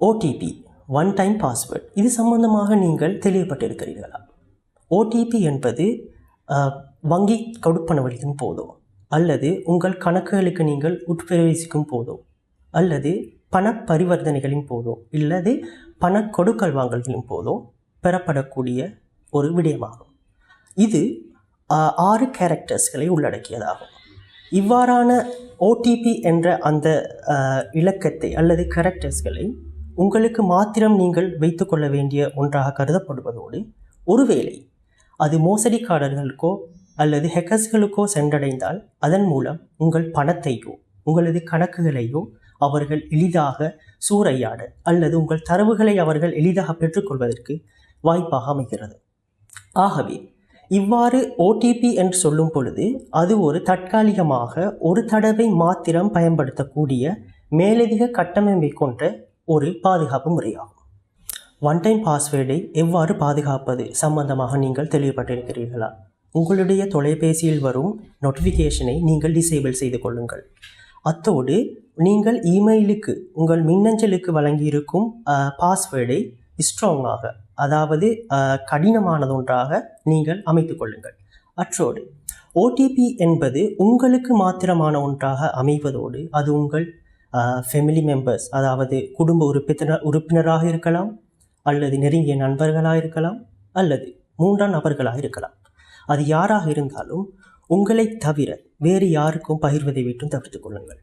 OTP one time password இது சம்பந்தமாக நீங்கள் தெளிவுபட்டிருக்கிறீர்களா? ஓடிபி என்பது வங்கி கொடுப்பனவழியின் போதோ அல்லது உங்கள் கணக்குகளுக்கு நீங்கள் உட்பிரவேசிக்கும் போதோ அல்லது பண பரிவர்த்தனைகளின் போதோ இல்லது பண கொடுக்கல் வாங்கல்களின் போதோ பெறப்படக்கூடிய ஒரு விடயமாகும். இது ஆறு கேரக்டர்ஸ்களை உள்ளடக்கியதாகும். இவ்வாறான ஓடிபி என்ற அந்த இலக்கத்தை அல்லது கேரக்டர்ஸ்களை உங்களுக்கு மாத்திரம் நீங்கள் வைத்துக்கொள்ள வேண்டிய ஒன்றாக கருதப்படுவதோடு ஒருவேளை அது மோசடிக்காரர்களுக்கோ அல்லது ஹெக்கர்ஸ்களுக்கோ சென்றடைந்தால் அதன் மூலம் உங்கள் பணத்தையோ உங்களது கணக்குகளையோ அவர்கள் எளிதாக சூறையாட அல்லது உங்கள் தரவுகளை அவர்கள் எளிதாக பெற்றுக்கொள்வதற்கு வாய்ப்பாக அமைகிறது. ஆகவே இவ்வாறு ஓடிபி என்று சொல்லும் பொழுது அது ஒரு தற்காலிகமாக ஒரு தடவை மாத்திரம் பயன்படுத்தக்கூடிய மேலதிக கட்டமைப்பை கொண்ட ஒரு பாதுகாப்பு முறையாகும். ஒன் டைம் பாஸ்வேர்டை எவ்வாறு பாதுகாப்பது சம்பந்தமாக நீங்கள் தெளிவுபட்டிருக்கிறீர்களா? உங்களுடைய தொலைபேசியில் வரும் நோட்டிஃபிகேஷனை நீங்கள் டிசேபிள் செய்து கொள்ளுங்கள். அத்தோடு நீங்கள் இமெயிலுக்கு உங்கள் மின்னஞ்சலுக்கு வழங்கியிருக்கும் பாஸ்வேர்டை ஸ்ட்ராங்காக அதாவது கடினமானதொன்றாக நீங்கள் அமைத்து கொள்ளுங்கள். அற்றோடு ஓடிபி என்பது உங்களுக்கு மாத்திரமான ஒன்றாக அமைவதோடு அது உங்கள் ஃபேமிலி மெம்பர்ஸ் அதாவது குடும்ப உறுப்பினர் உறுப்பினராக இருக்கலாம் அல்லது நெருங்கிய நண்பர்களாக இருக்கலாம் அல்லது மூன்றாம் நபர்களாக இருக்கலாம். அது யாராக இருந்தாலும் உங்களை தவிர வேறு யாருக்கும் பகிர்வதை விட்டும் தவிர்த்து கொள்ளுங்கள்.